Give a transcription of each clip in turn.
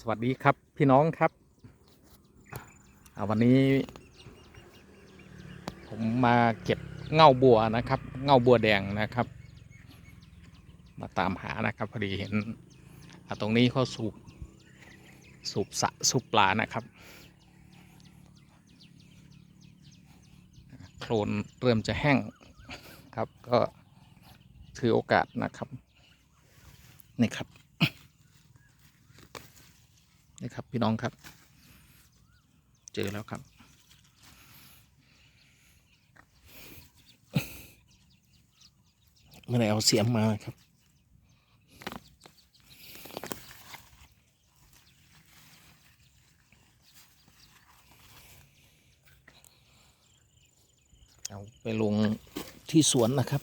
สวัสดีครับพี่น้องครับวันนี้ ผมมาเก็บเง่าบัวนะครับ เง่าบัวแดงนะครับ มาตามหานะครับพอดีเห็นตรงนี้เขาสูบสูบสะสูบปลานะครับ โคลนเริ่มจะแห้งครับก็ถือโอกาสนะครับนี่ครับ นี่ครับพี่น้องครับ เจอแล้วครับ ไม่ได้เอาเสียมมาครับเอาไปลงที่สวนนะครับ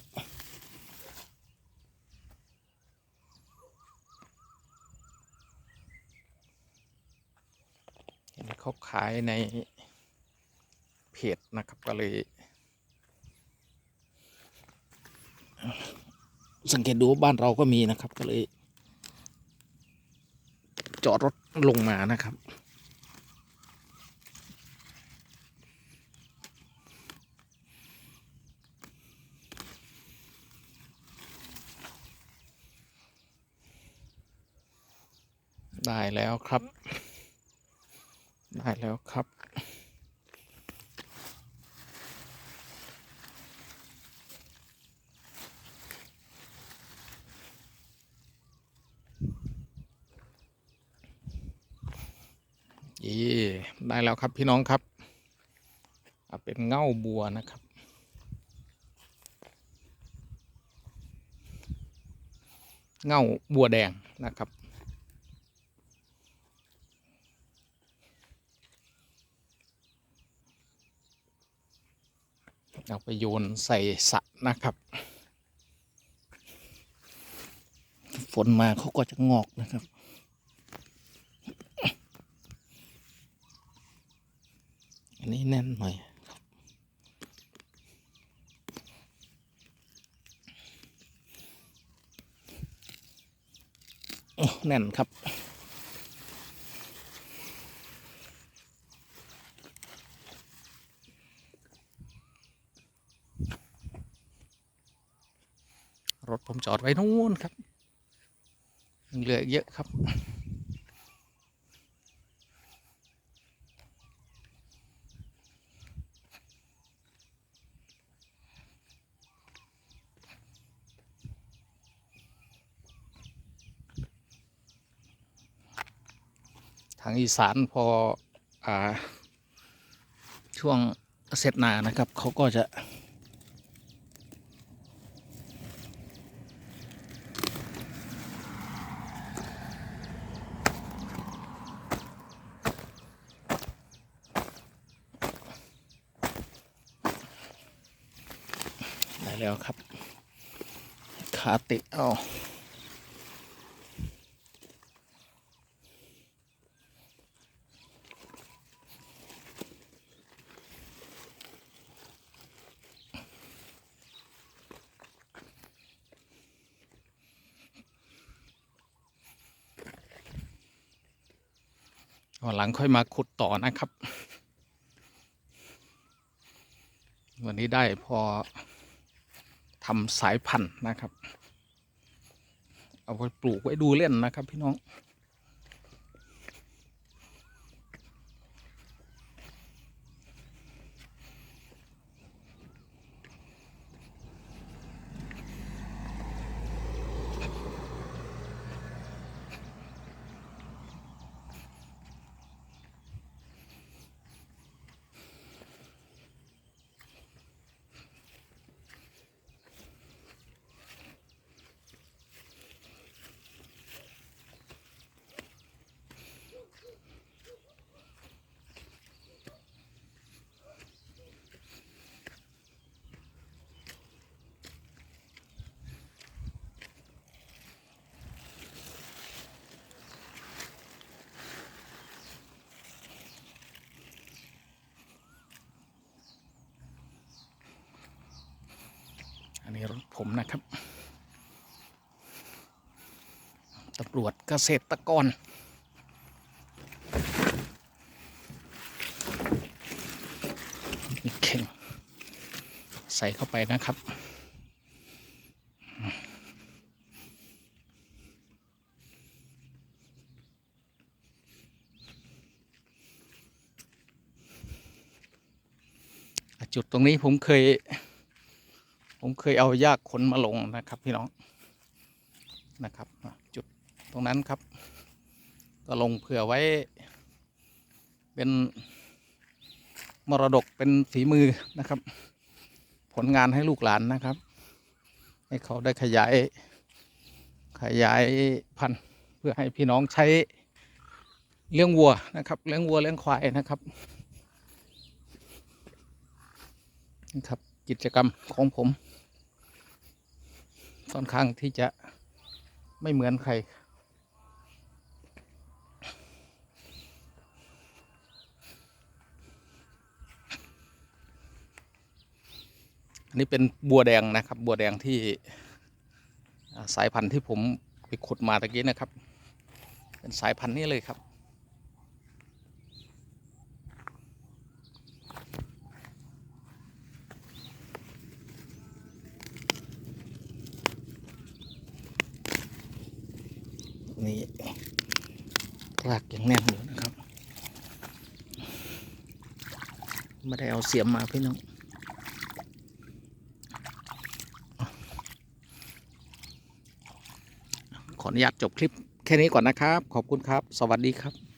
เขาขายในเพจนะครับก็เลย สังเกตดูว่าบ้านเราก็มีนะครับก็เลย จอดรถลงมานะครับได้แล้วครับ ได้แล้วครับเย่ได้แล้วครับพี่น้องครับเป็นเง่าบัวนะครับ เง่าบัวแดงนะครับ เอาไปโยนใส่สระนะครับ ฝนมาเขาก็จะงอกนะครับอันนี้แน่นหน่อยแน่นครับ รถผมจอดไว้นู่นครับเหลือเยอะครับ ทางอีสานพออช่วงเสร็จนานะครับ เขาก็จะ แล้วครับ ขาติดเอาวันหลังค่อยมาขุดต่อนะครับ วันนี้ได้พอ ทำสายพันธุ์นะครับ เอาไปปลูกไว้ดูเล่นนะครับ พี่น้อง นนี้รถผมนะครับตำรวจเกษตรกรนี่เข่ง ใส่เข้าไปนะครับ จุดตรงนี้ผมเคย ผมเคยเอายากขนมาลงนะครับ พี่น้องนะครับ จุดตรงนั้นครับ ก็ลงเผื่อไว้ เป็นมรดกเป็นฝีมือนะครับ ผลงานให้ลูกหลานนะครับ ให้เขาได้ขยาย ขยายพันธุ์เพื่อให้พี่น้องใช้เลี้ยงวัวนะครับเลี้ยงวัวเลี้ยงควายนะครับนะครับ กิจกรรมของผม ค่อนข้างที่จะไม่เหมือนใคร อันนี้เป็นบัวแดงนะครับ บัวแดงที่สายพันธุ์ที่ผมไปขุดมาตะกี้นะครับ เป็นสายพันธุ์นี้เลยครับ นี่รากยังแน่นอยู่นะครับ ไม่ได้เอาเสียมมาพี่น้องขออนุญาตจบคลิปแค่นี้ก่อนนะครับ ขอบคุณครับ สวัสดีครับ